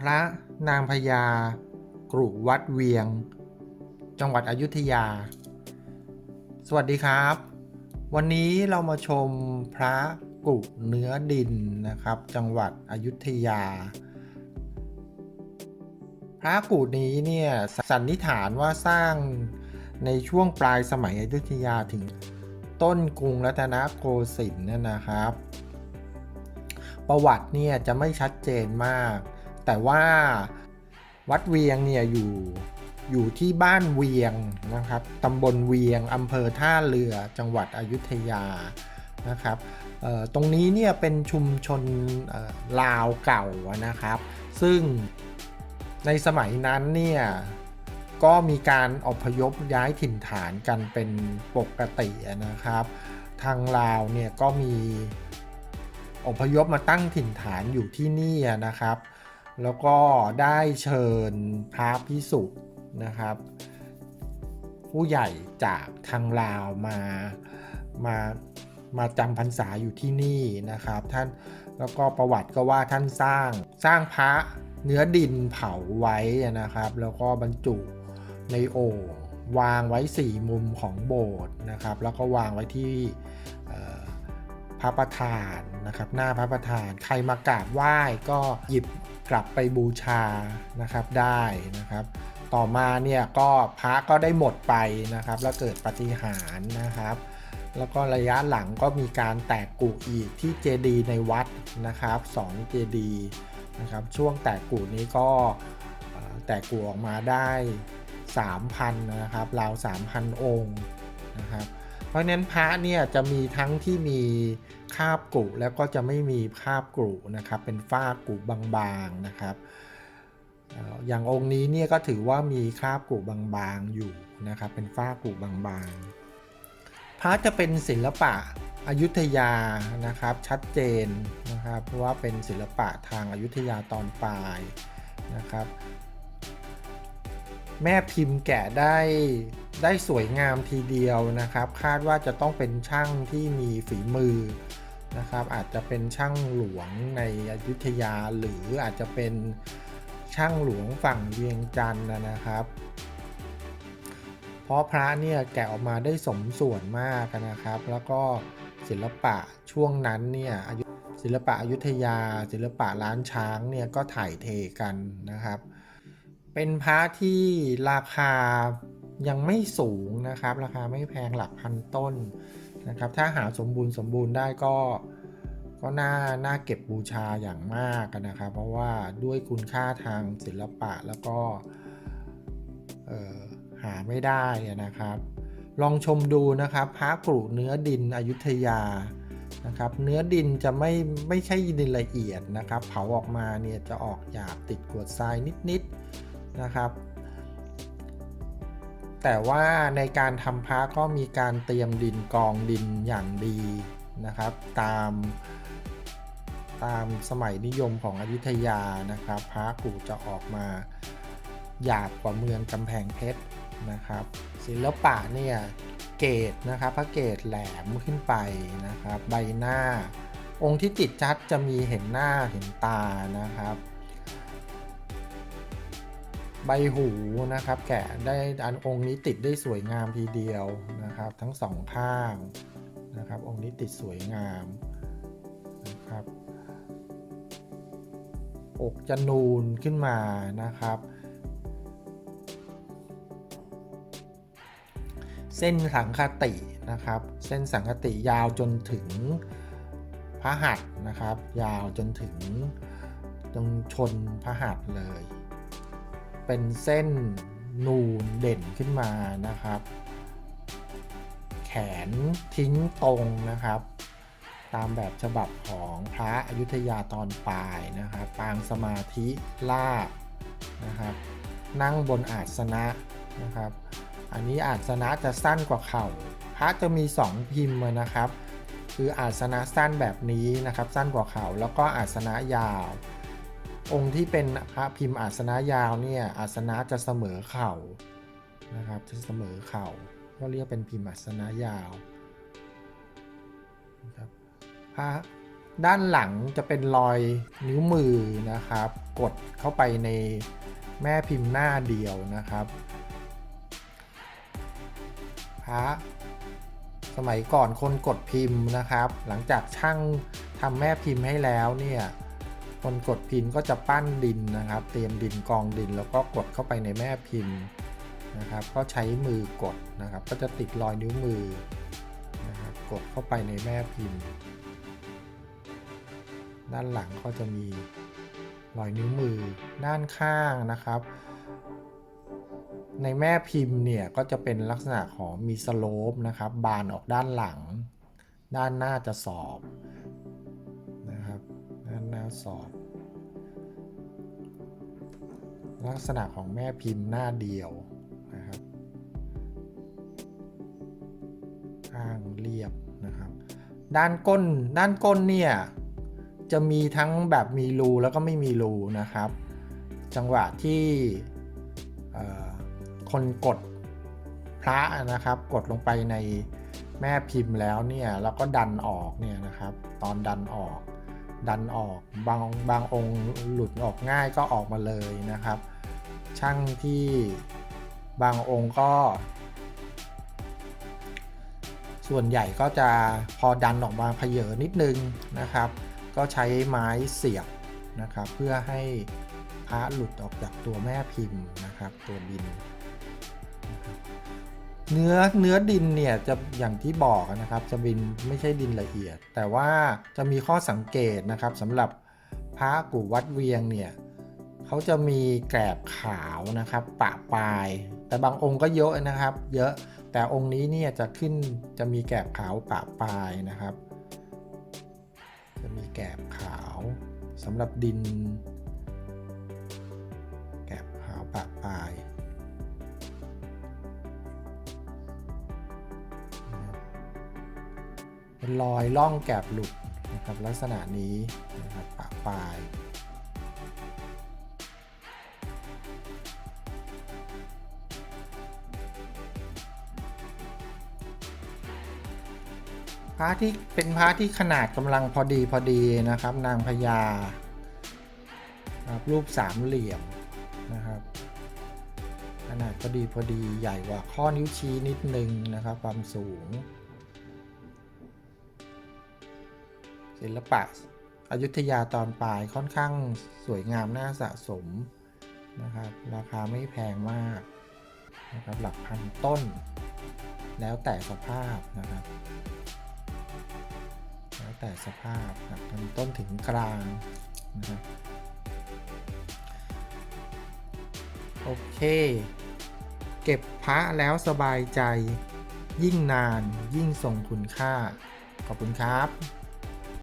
พระนางพญากรุวัดเวียง จังหวัดอยุธยา สวัสดีครับ วันนี้เรามาชมพระกรุเนื้อดินนะครับ จังหวัดอยุธยา พระกูนี้เนี่ยสันนิษฐานว่าสร้างในช่วงปลายสมัยอยุธยาถึงต้นกรุงรัตนโกสินทร์นั่นนะครับ ประวัติเนี่ยจะไม่ชัดเจนมาก แต่ว่าวัดเวียงเนี่ยอยู่อยู่ที่บ้านเวียงนะครับตำบลเวียงอำเภอท่าเรือจังหวัดอยุธยานะครับตรงนี้เนี่ยเป็นชุมชนลาวเก่านะครับ ซึ่งในสมัยนั้นเนี่ยก็มีการอพยพย้ายถิ่นฐานกันเป็นปกตินะครับ ทางลาวเนี่ยก็มีอพยพมาตั้งถิ่นฐานอยู่ที่นี่นะครับ แล้วก็ได้เชิญพระพิสุนะครับ ผู้ใหญ่จากทางลาวมามามาจำพรรษาอยู่ที่นี่นะครับท่านแล้วก็ประวัติก็ว่าท่านสร้างสร้างพระเนื้อดินเผาไว้นะครับ แล้วก็บรรจุในโอ่งวางไว้สี่มุมของโบสถ์นะครับ แล้วก็วางไว้ที่พระประธานนะครับ หน้าพระประธานใครมากราบไหว้ก็หยิบ กลับไปบูชานะครับได้นะครับ ต่อมาเนี่ยก็พระก็ได้หมดไปนะครับ แล้วเกิดปฏิหารนะครับ แล้วก็ระยะหลังก็มีการแตกกูอีกที่เจดีย์ในวัดนะครับ2เจดีย์นะครับช่วงแตกกูนี้ก็แตกกูออกมาได้ 3,000นะครับราว3,000 องค์นะครับ เพราะฉะนั้นพระเนี่ยจะมีทั้งที่มีคาบกรุแล้วก็จะไม่มีคาบกรุนะครับเป็นฝ้ากรุบางๆนะครับ อย่างองค์นี้เนี่ยก็ถือว่ามีคาบกรุบางๆอยู่นะครับเป็นฝ้ากรุบางๆ พระจะเป็นศิลปะอยุธยานะครับชัดเจนนะครับเพราะว่าเป็นศิลปะทางอายุทยาตอนปลายนะครับ แม่พิมพ์แกะได้ ได้สวยงามทีเดียวนะครับ คาดว่าจะต้องเป็นช่างที่มีฝีมือนะครับ อาจจะเป็นช่างหลวงในอยุธยาหรืออาจจะเป็นช่างหลวงฝั่งเวียงจันทร์นะครับ เพราะพระเนี่ยแกะออกมาได้สมส่วนมากนะครับ แล้วก็ศิลปะช่วงนั้นเนี่ยศิลปะอยุธยา ศิลปะล้านช้างเนี่ยก็ถ่ายเทกันนะครับ เป็นพระที่ราคา ยังไม่สูงนะครับ ราคาไม่แพงหลักพันต้นนะครับ ถ้าหาสมบูรณ์สมบูรณ์ได้ก็ก็น่าน่าเก็บบูชาอย่างมากนะครับ เพราะว่าด้วยคุณค่าทางศิลปะแล้วก็หาไม่ได้นะครับ ลองชมดูนะครับพระกรุเนื้อดินอยุธยานะครับเนื้อดินจะไม่ไม่ใช่ดินละเอียดนะครับ เผาออกมาเนี่ยจะออกหยาบติดกรวดทรายนิดๆนะครับ แต่ว่าในการทำพระก็มีการเตรียมดินกองดินอย่างดีนะครับ ตามตามสมัยนิยมของอยุธยานะครับพระกูจะออกมาหยาบกว่าเมืองกำแพงเพชรนะครับ ศิลปะเนี่ยเกตนะครับพระเกตแหลมขึ้นไปนะครับ ใบหน้า องค์ที่ติดจัดจะมีเห็นหน้าเห็นตานะครับ ใบหูนะครับ แกะได้อันองค์นี้ติดได้สวยงามทีเดียวนะครับ ทั้งสองข้างนะครับ องค์นี้ติดสวยงามนะครับอกจะนูนขึ้นมานะครับ เส้นสังคตินะครับ เส้นสังคติยาวจนถึงพระหัตนะครับ ยาวจนถึงตรงชนพระหัตเลย เป็นเส้นนูนเด่นขึ้นมานะครับ แขนทิ้งตรงนะครับ ตามแบบฉบับของพระอยุธยาตอนปลายนะครับ ปางสมาธิลาบนะครับ นั่งบนอาสนะนะครับ อันนี้อาสนะจะสั้นกว่าเข่า พระจะมี 2 พิมพ์นะครับ คืออาสนะสั้นแบบนี้นะครับ สั้นกว่าเข่าแล้วก็อาสนะยาว องค์ที่เป็นพระพิมพ์อาสนะยาวเนี่ยอาสนะจะเสมอเข่านะครับจะเสมอเข่าก็เรียกเป็นพิมพ์อาสนะยาวนะครับพระด้านหลังจะเป็นรอยนิ้วมือนะครับ กดเข้าไปในแม่พิมพ์หน้าเดียวนะครับพระสมัยก่อนคนกดพิมพ์นะครับ หลังจากช่างทำแม่พิมพ์ให้แล้วเนี่ย คนกดพิมพ์ก็จะปั้นดินนะครับ เตรียมดินกองดินแล้วก็กดเข้าไปในแม่พิมพ์นะครับ ก็ใช้มือกดนะครับ ก็จะติดรอยนิ้วมือนะครับกดเข้าไปในแม่พิมพ์ ด้านหลังก็จะมีรอยนิ้วมือด้านข้างนะครับ ในแม่พิมพ์เนี่ยก็จะเป็นลักษณะของมีสโลปนะครับ บานออกด้านหลัง ด้านหน้าจะสอบนะครับาสอบลักษณะของแม่พิมพ์หน้าเดียวนะครับข้างเรียบนะครับ ด้านก้นด้านก้นเนี่ยจะมีทั้งแบบมีรูแล้วก็ไม่มีรูนะครับ จังหวะที่คนกดพระนะครับ กดลงไปในแม่พิมพ์แล้วเนี่ยแล้วก็ดันออกเนี่ยนะครับ ตอนดันออก ดันออกบางบางองค์หลุดออกง่ายก็ออกมาเลยนะครับ ช่างที่บางองค์ก็ ส่วนใหญ่ก็จะพอดันออกมาเพเยอนิดนึงนะครับ ก็ใช้ไม้เสียบนะครับ เพื่อให้พระหลุดออกจากตัวแม่พิมพ์นะครับ ตัวดินนะครับ เนื้อเนื้อดินเนี่ยจะอย่างที่บอกนะครับจะบินไม่ใช่ดินละเอียด แต่ว่าจะมีข้อสังเกตนะครับสำหรับพระกู่วัดเวียงเนี่ยเขาจะมีแกรบขาวนะครับปะปลาย แต่บางองค์ก็เยอะนะครับ เยอะแต่องค์นี้เนี่ยจะขึ้นจะมีแกรบขาวปะปลายนะครับ จะมีแกรบขาวสำหรับดิน แกรบขาวปะปลาย เป็นรอยล่องแกรบหลุดนะครับลักษณะนี้นะครับปะปลายพระที่เป็นพระที่ขนาดกำลังพอดีพอดีนะครับ นางพญาครับรูปสามเหลี่ยมนะครับขนาดพอดีพอดีใหญ่กว่าข้อนิ้วชี้นิดนึงนะครับ ความสูง ศิลปะอยุธยาตอนปลายค่อนข้างสวยงามน่าสะสมนะครับราคาไม่แพงมากนะครับหลักพันต้น แล้วแต่สภาพนะครับ แล้วแต่สภาพครับทำต้นถึงกลางนะครับโอเค เก็บพระแล้วสบายใจยิ่งนานยิ่งทรงคุณค่า ขอบคุณครับ